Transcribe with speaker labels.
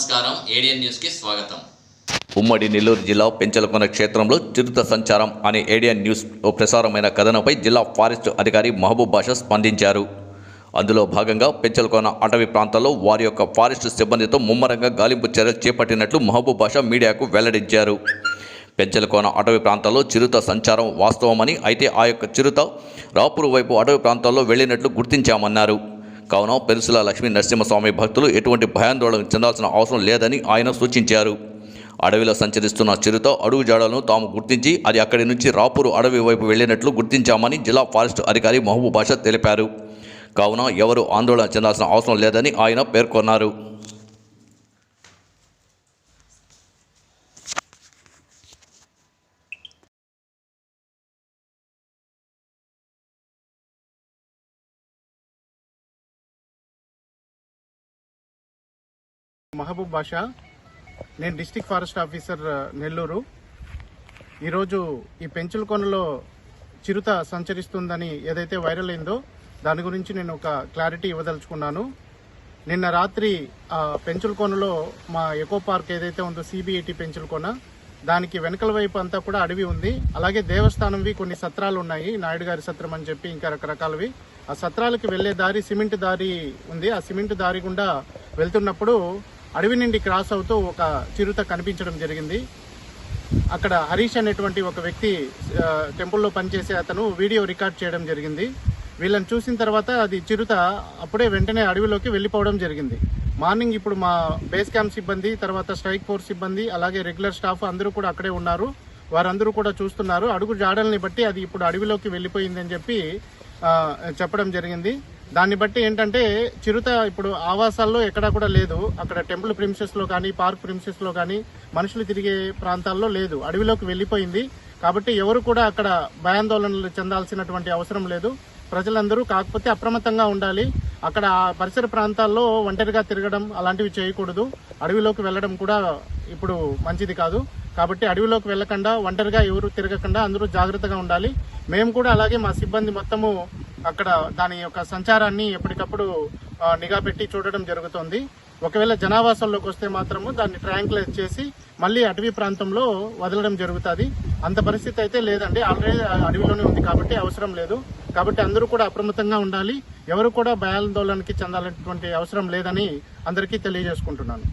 Speaker 1: నమస్కారం. ఏడియన్ న్యూస్కి స్వాగతం.
Speaker 2: ఉమ్మడి నెల్లూరు జిల్లా పెంచలకొన క్షేత్రంలో చిరుత సంచారం అనే ఏడియన్ న్యూస్ ప్రసారమైన కథనంపై జిల్లా ఫారెస్ట్ అధికారి మహబూబ్ బాషా స్పందించారు. అందులో భాగంగా పెంచలకొన అటవీ ప్రాంతాల్లో వారి యొక్క ఫారెస్ట్ సిబ్బందితో ముమ్మరంగా గాలింపు చర్యలు చేపట్టినట్లు మహబూబ్ బాషా మీడియాకు వెల్లడించారు. పెంచలకోన అటవీ ప్రాంతాల్లో చిరుత సంచారం వాస్తవమని అయితే ఆ యొక్క చిరుత రాపూరు వైపు అటవీ ప్రాంతాల్లో వెళ్ళినట్లు గుర్తించామన్నారు. కావున పెరుసుల లక్ష్మీ నరసింహస్వామి భక్తులు ఎటువంటి భయాందోళన చెందాల్సిన అవసరం లేదని ఆయన సూచించారు. అడవిలో సంచరిస్తున్న చిరుత అడుగు జాడలను తాము గుర్తించి అది అక్కడి నుంచి రాపూరు అడవి వైపు వెళ్ళినట్లు గుర్తించామని జిల్లా ఫారెస్ట్ అధికారి మహబూబ్ బాషా తెలిపారు. కావున ఎవరు ఆందోళన చెందాల్సిన అవసరం లేదని ఆయన పేర్కొన్నారు.
Speaker 3: మహబూబ్ బాషా నేను డిస్టిక్ ఫారెస్ట్ ఆఫీసర్ నెల్లూరు. ఈరోజు ఈ పెంచులకొనలో చిరుత సంచరిస్తుందని ఏదైతే వైరల్ అయిందో దాని గురించి నేను ఒక క్లారిటీ ఇవ్వదలుచుకున్నాను. నిన్న రాత్రి ఆ, పెంచులకొనలో మా ఎకో పార్క్ ఏదైతే ఉందో సిబిఐటి పెంచులకొన దానికి వెనకల వైపు అంతా కూడా అడవి ఉంది. అలాగే దేవస్థానంవి కొన్ని సత్రాలు ఉన్నాయి. నాయుడు గారి సత్రం అని చెప్పి ఇంకా రకరకాలవి. ఆ సత్రాలకు వెళ్ళే దారి సిమెంట్ దారి ఉంది. ఆ సిమెంట్ దారి గుండా వెళ్తున్నప్పుడు అడవి నుండి క్రాస్ అవుతూ ఒక చిరుత కనిపించడం జరిగింది. అక్కడ హరీష్ అనేటువంటి ఒక వ్యక్తి టెంపుల్లో పనిచేసే అతను వీడియో రికార్డ్ చేయడం జరిగింది. వీళ్ళని చూసిన తర్వాత అది చిరుత అప్పుడే వెంటనే అడవిలోకి వెళ్ళిపోవడం జరిగింది. మార్నింగ్ ఇప్పుడు మా బేస్ క్యాంప్ సిబ్బంది తర్వాత స్ట్రైక్ ఫోర్స్ సిబ్బంది అలాగే రెగ్యులర్ స్టాఫ్ అందరూ కూడా అక్కడే ఉన్నారు. వారందరూ కూడా చూస్తున్నారు. అడుగు జాడల్ని బట్టి అది ఇప్పుడు అడవిలోకి వెళ్ళిపోయిందని చెప్పి చెప్పడం జరిగింది. దాన్ని బట్టి ఏంటంటే చిరుత ఇప్పుడు ఆవాసాల్లో ఎక్కడా కూడా లేదు. అక్కడ టెంపుల్ ప్రిమిసెస్లో కానీ పార్క్ ప్రిమిసెస్లో కానీ మనుషులు తిరిగే ప్రాంతాల్లో లేదు. అడవిలోకి వెళ్ళిపోయింది. కాబట్టి ఎవరు కూడా అక్కడ భయాందోళనలు చెందాల్సినటువంటి అవసరం లేదు. ప్రజలందరూ కాకపోతే అప్రమత్తంగా ఉండాలి. అక్కడ పరిసర ప్రాంతాల్లో ఒంటరిగా తిరగడం అలాంటివి చేయకూడదు. అడవిలోకి వెళ్ళడం కూడా ఇప్పుడు మంచిది కాదు. కాబట్టి అడవిలోకి వెళ్ళకుండా ఒంటరిగా ఎవరు తిరగకుండా అందరూ జాగ్రత్తగా ఉండాలి. మేము కూడా అలాగే మా సిబ్బంది మొత్తము అక్కడ దాని యొక్క సంచారాన్ని ఎప్పటికప్పుడు నిఘా పెట్టి చూడడం జరుగుతుంది. ఒకవేళ జనావాసంలోకి వస్తే మాత్రము దాన్ని ట్రాంక్లైజ్ చేసి మళ్ళీ అటవీ ప్రాంతంలో వదలడం జరుగుతుంది. అంత పరిస్థితి అయితే లేదండి. ఆల్రెడీ అడవిలోనే ఉంది కాబట్టి అవసరం లేదు. కాబట్టి అందరూ కూడా అప్రమత్తంగా ఉండాలి. ఎవరు కూడా భయాందోళనకి చెందాలనేటువంటి అవసరం లేదని అందరికీ తెలియజేసుకుంటున్నాను.